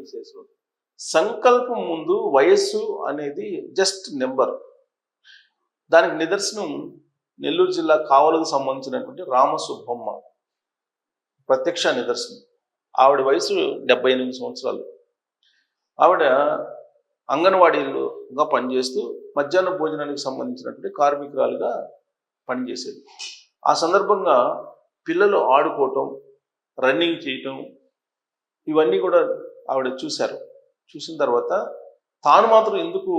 విశేషం సంకల్పం ముందు వయస్సు అనేది జస్ట్ నెంబర్. దానికి నిదర్శనం నెల్లూరు జిల్లా కావలకు సంబంధించినటువంటి రామసుబ్బమ్మ. ప్రత్యక్ష నిదర్శనం. ఆవిడ వయసు డెబ్బై ఎనిమిది సంవత్సరాలు. ఆవిడ అంగన్వాడీలుగా పనిచేస్తూ మధ్యాహ్న భోజనానికి సంబంధించినటువంటి కార్మికురాలుగా పనిచేసేది. ఆ సందర్భంగా పిల్లలు ఆడుకోవటం రన్నింగ్ చేయటం ఇవన్నీ కూడా ఆవిడ చూశారు. చూసిన తర్వాత తాను మాత్రం ఎందుకు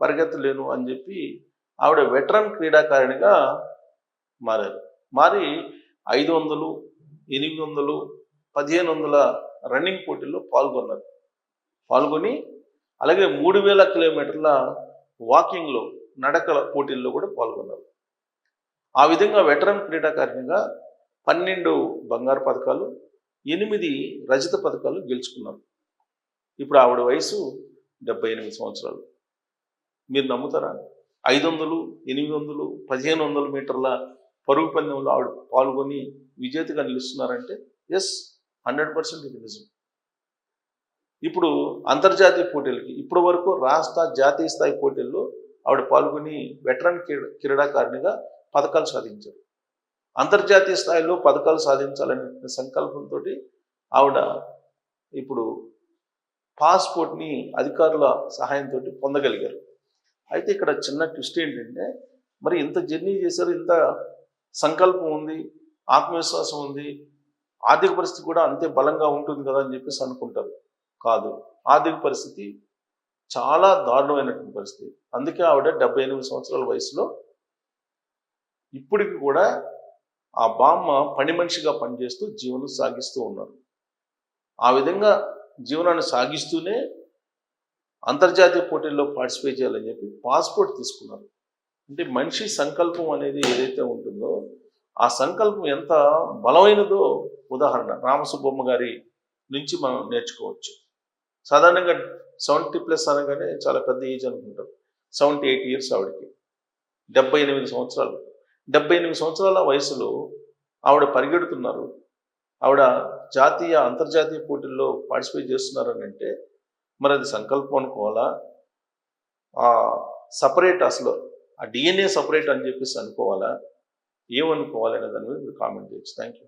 పరిగెత్తలేను అని చెప్పి ఆవిడ వెటరన్ క్రీడాకారిణిగా మారారు. మారి ఐదు వందలు ఎనిమిది వందలు పదిహేను వందల రన్నింగ్ పోటీల్లో పాల్గొన్నారు. పాల్గొని అలాగే మూడు వేల కిలోమీటర్ల వాకింగ్లో నడకల పోటీల్లో కూడా పాల్గొన్నారు. ఆ విధంగా వెటరన్ క్రీడాకారిణిగా పన్నెండు బంగారు పథకాలు ఎనిమిది రజత పథకాలు గెలుచుకున్నారు. ఇప్పుడు ఆవిడ వయసు డెబ్బై ఎనిమిది సంవత్సరాలు. మీరు నమ్ముతారా? ఐదు వందలు ఎనిమిది వందలు పదిహేను వందల మీటర్ల పరుగు పందెంలో ఆవిడ పాల్గొని విజేతగా నిలుస్తున్నారంటే ఎస్ హండ్రెడ్ పర్సెంట్ ఇది నిజం. ఇప్పుడు అంతర్జాతీయ పోటీలకి ఇప్పటి వరకు రాష్ట్ర జాతీయ స్థాయి పోటీల్లో ఆవిడ పాల్గొని వెటరన్ క్రీడాకారిణిగా పథకాలు సాధించారు. అంతర్జాతీయ స్థాయిలో పథకాలు సాధించాలనే సంకల్పంతో ఆవిడ ఇప్పుడు పాస్పోర్ట్ని అధికారుల సహాయంతో పొందగలిగారు. అయితే ఇక్కడ చిన్న ట్విస్ట్ ఏంటంటే మరి ఇంత జర్నీ చేశారు ఇంత సంకల్పం ఉంది ఆత్మవిశ్వాసం ఉంది ఆర్థిక పరిస్థితి కూడా అంతే బలంగా ఉంటుంది కదా అని చెప్పేసి అనుకుంటారు. కాదు ఆర్థిక పరిస్థితి చాలా దారుణమైనటువంటి పరిస్థితి. అందుకే ఆవిడ డెబ్బై ఎనిమిది సంవత్సరాల వయసులో ఇప్పటికి కూడా ఆ బామ్మ పని మనిషిగా పనిచేస్తూ జీవనం సాగిస్తూ ఉన్నారు. ఆ విధంగా జీవనాన్ని సాగిస్తూనే అంతర్జాతీయ పోటీల్లో పార్టిసిపేట్ చేయాలని చెప్పి పాస్పోర్ట్ తీసుకున్నారు. అంటే మనిషి సంకల్పం అనేది ఏదైతే ఉంటుందో ఆ సంకల్పం ఎంత బలమైనదో ఉదాహరణ రామసుబ్బమ్మ గారి నుంచి మనం నేర్చుకోవచ్చు. సాధారణంగా సెవెంటీ ప్లస్ అనగానే చాలా పెద్ద ఏజ్ అనుకుంటారు సెవెంటీ ఎయిట్ ఇయర్స్ ఆవిడకి. డెబ్బై ఎనిమిది సంవత్సరాలు. డెబ్బై ఎనిమిది సంవత్సరాల వయసులో ఆవిడ పరిగెడుతున్నారు. ఆవిడ జాతీయ అంతర్జాతీయ పోటీల్లో పార్టిసిపేట్ చేస్తున్నారని అంటే మరి అది సంకల్పం అనుకోవాలా? సపరేట్ అసలు ఆ డిఎన్ఏ సపరేట్ అని చెప్పేసి అనుకోవాలా? ఏమనుకోవాలి అనే దాని మీద మీరు కామెంట్ చేయొచ్చు. Thank you